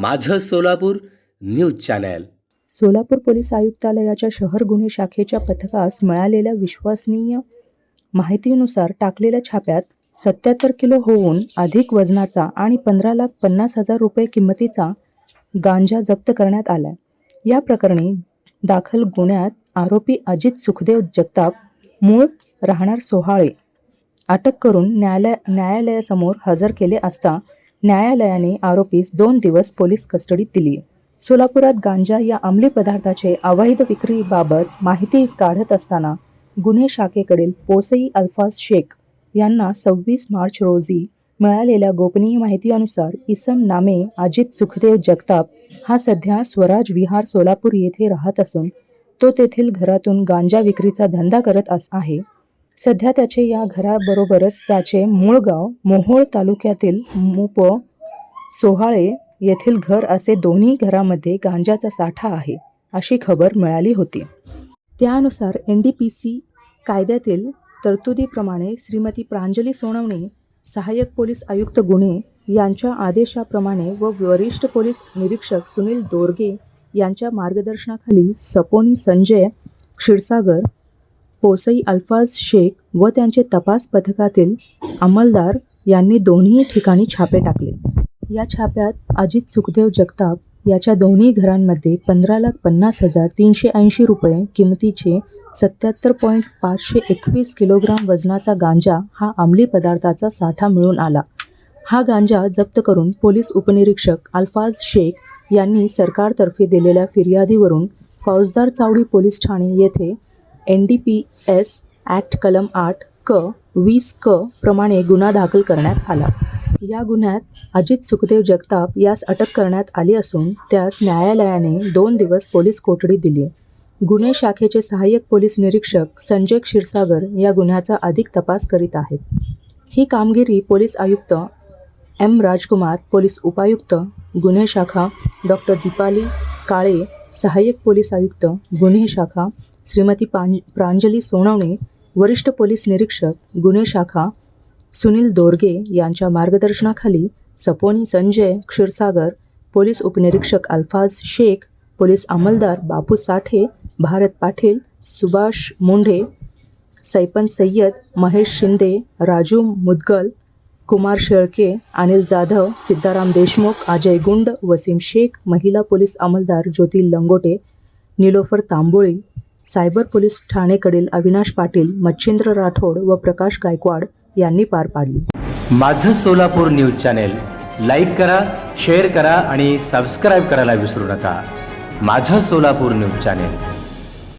माझं Solapur news channel. Solapur police आयुक्तालयाच्या शहर गुन्हे शाखेच्या पथकास मिळालेल्या विश्वसनीय माहितीनुसार टाकलेल्या छाप्यात सत्याहत्तर किलो होऊन अधिक वजनाचा आणि पंधरा लाख पन्नास हजार रुपये किंमतीचा गांजा जप्त करण्यात आला या प्रकरणी दाखल गुन्ह्यात आरोपी अजित सुखदेव जगताप मूळ राहणार सोहाळे अटक करून न्यायालय न्यायालयासमोर हजर केले असता न्यायालयाने आरोपीस दोन दिवस पोलीस कस्टडीत दिली. सोलापुरात गांजा या अंमली पदार्थाचे अवैध विक्रीबाबत माहिती काढत असताना गुन्हे शाखेकडील पोसई अल्फाज शेख यांना सव्वीस मार्च रोजी मिळालेल्या गोपनीय माहितीनुसार इसम नामे अजित सुखदेव जगताप हा सध्या स्वराज विहार सोलापूर येथे राहत असून तो तेथील घरातून गांजा विक्रीचा धंदा करत अस आहे. सध्या त्याचे या घराबरोबरच त्याचे मूळ गाव मोहोळ तालुक्यातील मुप सोहाळे येथील घर असे दोन्ही घरामध्ये गांजाचा साठा आहे अशी खबर मिळाली होती. त्यानुसार एन डी पी सी कायद्यातील तरतुदीप्रमाणे श्रीमती प्रांजली सोनवणे सहाय्यक पोलीस आयुक्त गुन्हे यांच्या आदेशाप्रमाणे व वरिष्ठ पोलीस निरीक्षक सुनील दोरगे यांच्या मार्गदर्शनाखाली सपोनी संजय क्षीरसागर पोसई अल्फाज शेख व त्यांचे तपास पथकातील अंमलदार यांनी दोन्ही ठिकाणी छापे टाकले. या छाप्यात अजित सुखदेव जगताप याच्या दोन्ही घरांमध्ये पंधरा लाख पन्नास हजार तीनशे ऐंशी रुपये किमतीचे सत्याहत्तर पॉईंट पाचशे एकवीस किलोग्राम वजनाचा गांजा हा अंमली पदार्थाचा साठा मिळून आला. हा गांजा जप्त करून पोलीस उपनिरीक्षक अल्फाज शेख यांनी सरकारतर्फे दिलेल्या फिर्यादीवरून फौजदार चावडी पोलीस ठाणे येथे N D P S act कलम आठ क वीस क प्रमाणे गुन्हा दाखल करण्यात आला. या गुन्ह्यात अजित सुखदेव जगताप यास अटक करण्यात आली असून त्यास न्यायालयाने दोन दिवस पोलीस कोठडी दिली. गुन्हे शाखेचे सहाय्यक पोलीस निरीक्षक संजय क्षीरसागर या गुन्ह्याचा अधिक तपास करीत आहेत. ही कामगिरी पोलीस आयुक्त एम राजकुमार पोलीस उपायुक्त गुन्हे शाखा डॉक्टर दीपाली काळे सहाय्यक पोलीस आयुक्त गुन्हे शाखा श्रीमती पांज प्रांजली सोनवणे वरिष्ठ पोलीस निरीक्षक गुन्हे शाखा सुनील दोरगे यांच्या मार्गदर्शनाखाली सपोनी संजय क्षीरसागर पोलीस उपनिरीक्षक अल्फाज शेख पोलीस अंमलदार बापू साठे भारत पाटील सुभाष मुंढे सैपन सय्यद महेश शिंदे राजू मुदगल कुमार शेळके अनिल जाधव सिद्धाराम देशमुख अजय गुंड वसीम शेख महिला पोलीस अंमलदार ज्योती लंगोटे निलोफर तांबोळी सायबर पोलीस ठाणेकडील अविनाश पाटील मच्छिंद्र राठोड व प्रकाश गायकवाड यांनी पार पाडली. माझं सोलापूर न्यूज चॅनेल लाईक करा शेअर करा आणि सबस्क्राईब करायला विसरू नका. माझं सोलापूर न्यूज चॅनेल.